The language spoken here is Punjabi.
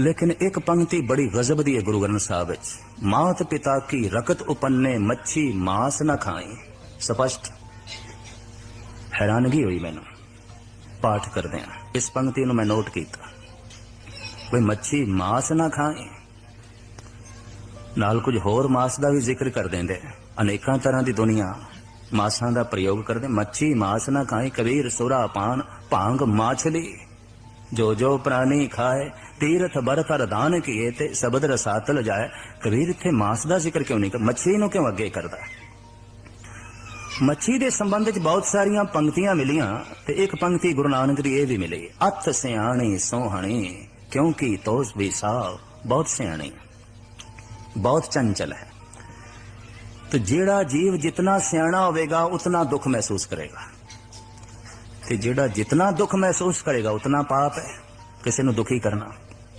ਲੇਕਿਨ ਇੱਕ ਪੰਕਤੀ ਬੜੀ ਗਜ਼ਬ ਦੀ ਹੈ ਗੁਰੂ ਗ੍ਰੰਥ ਸਾਹਿਬ ਵਿੱਚ। ਮਾਤ ਪਿਤਾ ਕੀ ਰਕਤ ਉਪੰਨੇ ਮੱਛੀ ਮਾਸ ਨਾ ਸਪਸ਼ਟ। ਹੈਰਾਨਗੀ ਹੋਈ ਮੈਨੂੰ। ਪਾਠ ਕਰਦੇ ਆ ਇਸ ਪੰਕਤੀ ਨੂੰ ਮੈਂ ਨੋਟ ਕੀਤਾ। ਕੋਈ ਮੱਛੀ ਮਾਸ ਨਾ ਖਾਏ ਨਾਲ ਕੁਝ ਹੋਰ ਮਾਸ ਦਾ ਵੀ ਜ਼ਿਕਰ ਕਰ ਦਿੰਦੇ। ਅਨੇਕਾਂ ਤਰ੍ਹਾਂ ਦੀ ਦੁਨੀਆ ਮਾਸਾਂ ਦਾ ਪ੍ਰਯੋਗ ਕਰਦੇ। ਮੱਛੀ ਮਾਸ ਨਾ ਖਾਏ ਕਬੀਰ, ਸੁਰਾ, ਪਾਨ, ਭਾਂਗ, ਮਾਛਲੀ। ਜੋ ਜੋ ਪ੍ਰਾਣੀ ਖਾਏ ਤੀਰਥ ਬਰਤਰ ਦਾਨ ਕੀਏ ਤੇ ਸਬਦ ਰਸਾਤਲ ਜਾਏ। ਕਬੀਰ ਇੱਥੇ ਮਾਸ ਦਾ ਜ਼ਿਕਰ ਕਿਉਂ ਨਹੀਂ ਕਰ ਮੱਛੀ ਨੂੰ ਕਿਉਂ ਅੱਗੇ ਕਰਦਾ? ਮੱਛੀ ਦੇ ਸੰਬੰਧ ਵਿੱਚ ਬਹੁਤ ਸਾਰੀਆਂ ਪੰਕਤੀਆਂ ਮਿਲੀਆਂ ਤੇ ਇੱਕ ਪੰਕਤੀ ਗੁਰੂ ਨਾਨਕ ਦੀ ਇਹ ਵੀ ਮਿਲੀ, ਅਤ ਸਿਆਣੀ ਸੋਹਣੀ, ਕਿਉਂਕਿ ਤੋਸ ਵੀ ਸਾਹ ਬਹੁਤ ਸਿਆਣੀ, ਬਹੁਤ ਚੰਚਲ ਹੈ। ਤੇ ਜਿਹੜਾ ਜੀਵ ਜਿਤਨਾ ਸਿਆਣਾ ਹੋਵੇਗਾ, ਉਤਨਾ ਦੁੱਖ ਮਹਿਸੂਸ ਕਰੇਗਾ। ਤੇ ਜਿਹੜਾ ਜਿਤਨਾ ਦੁੱਖ ਮਹਿਸੂਸ ਕਰੇਗਾ, ਉਤਨਾ ਪਾਪ ਹੈ। ਕਿਸੇ ਨੂੰ ਦੁਖੀ ਕਰਨਾ।